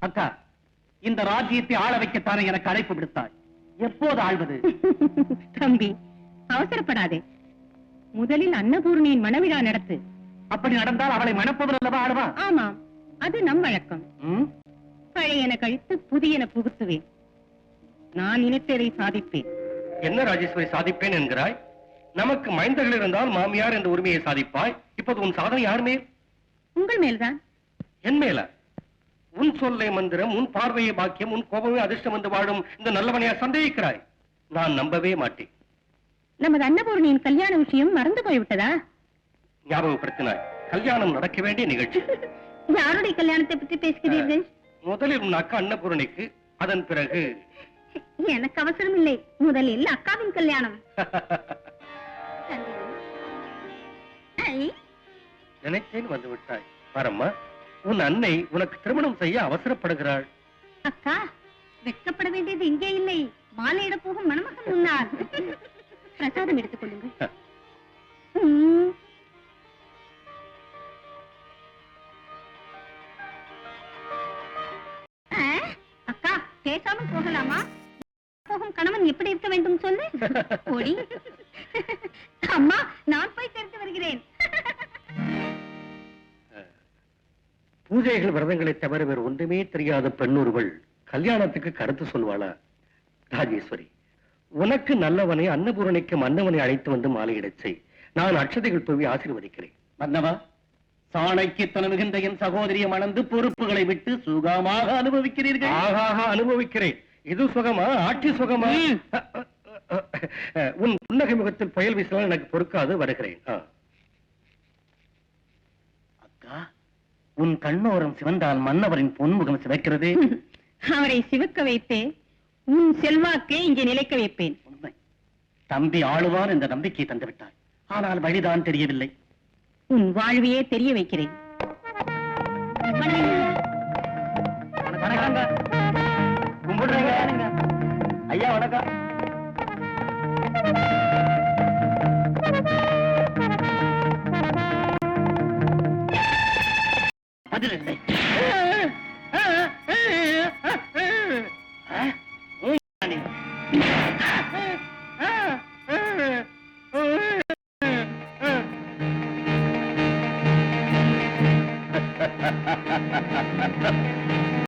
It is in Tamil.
அக்கா இந்த ராஜ்யத்தை ஆள வைக்கத்தானே எனக்கு அழைப்பு விடுத்தாய். எப்போது ஆள்வது? தம்பி அவசரப்படாதே. முதலில் அன்னபூர்ணியின் மணவிழா நடத்து. அப்படி நடந்தால் அவளை மணப்பவர் அல்லவா ஆடுவா ஆமாம் அது நம் வழக்கம்? பழையன கழித்து புதியன புகுத்துவேன். நான் நினைத்ததை சாதிப்பேன். என்ன ராஜேஸ்வரி சாதிப்பேன் என்கிறாய்? நமக்கு மைந்தர்கள் இருந்தால் மாமியார் என்ற உரிமையை சாதிப்பாய். இப்போது உன் சாதனை யார் மேல்? உங்கள் மேல்தான். என் மேல? உன் சொல்லை மந்திரம் உன் பார்வையை பாக்கியம் உன் கோபமே அதிர்ஷ்டம் என்று வாழும் இந்த நல்லவனையா சந்தேகிக்கிறாய்? நான் நம்பவே மாட்டேன். நமது அன்னபூர்ணியின் கல்யாண விஷயம் மறந்து போய்விட்டதா? ஞாபகப்படுத்தினாய். கல்யாணம் நடக்க வேண்டிய நிகழ்ச்சி. யாருடைய கல்யாணத்தை பற்றி பேசுகிறீர்கள்? முதலில் உன் அக்கா அன்னபூரணிக்கு அதன் பிறகு எனக்கு அவசரம் இல்லை. முதலில் அக்காவின் கல்யாணம். நினைத்தேன் வந்து விட்டாய் வரம்மா உன் அன்னை உனக்கு திருமணம் செய்ய அவசரப்படுகிறாள். அக்கா வெட்கப்பட வேண்டியது இங்கே இல்லை. மாலையிட போகும் மணமகன் முன்னால் பிரசாதம் எடுத்துக் கொள்ளுங்கள். அக்கா பேசாமல் போகலாமா? கணவன் எப்படி இருக்க வேண்டும் சொல்லு? ஓடி அம்மா நான் போய் சேர்த்து வருகிறேன். பூஜைகள் விரதங்களை தவிர வேறு ஒன்றுமே தெரியாத பெண்ணொருவள் கல்யாணத்துக்கு கருத்து சொல்வாளா ராஜேஸ்வரி உனக்கு நல்லவனை அன்னபூரணிக்கு மன்னவனை அழைத்து வந்து மாலையிடச் செய். நான் அட்சதைகள் தூவி ஆசீர்வதிக்கிறேன். மன்னவா சாணக்கியத்தனம் மிகுந்த என் சகோதரியை மணந்து பொறுப்புகளை விட்டு சுகமாக அனுபவிக்கிறீர்கள்? ஆகாக அனுபவிக்கிறேன். இது சுகமா? ஆட்சி சுகமா. உன் புன்னகை முகத்தில் புயல் வீசலாம் எனக்கு பொறுக்காது வருகிறேன். அக்கா. உன் கண்ணோரம் சிவந்தால் மன்னவரின் பொன்முகம் சிவக்கிறது. அவரை சிவக்க வைத்தே உன் செல்வாக்கை இங்கே நிலைக்க வைப்பேன். உண்மை. தம்பி ஆளுவான் என்ற நம்பிக்கை தந்து விட்டாய் ஆனால் வழிதான் தெரியவில்லை. உன் வாழ்வையே தெரிய வைக்கிறேன். ஐயா வணக்கம் பதிலில்லை Ha ha ha ha ha ha!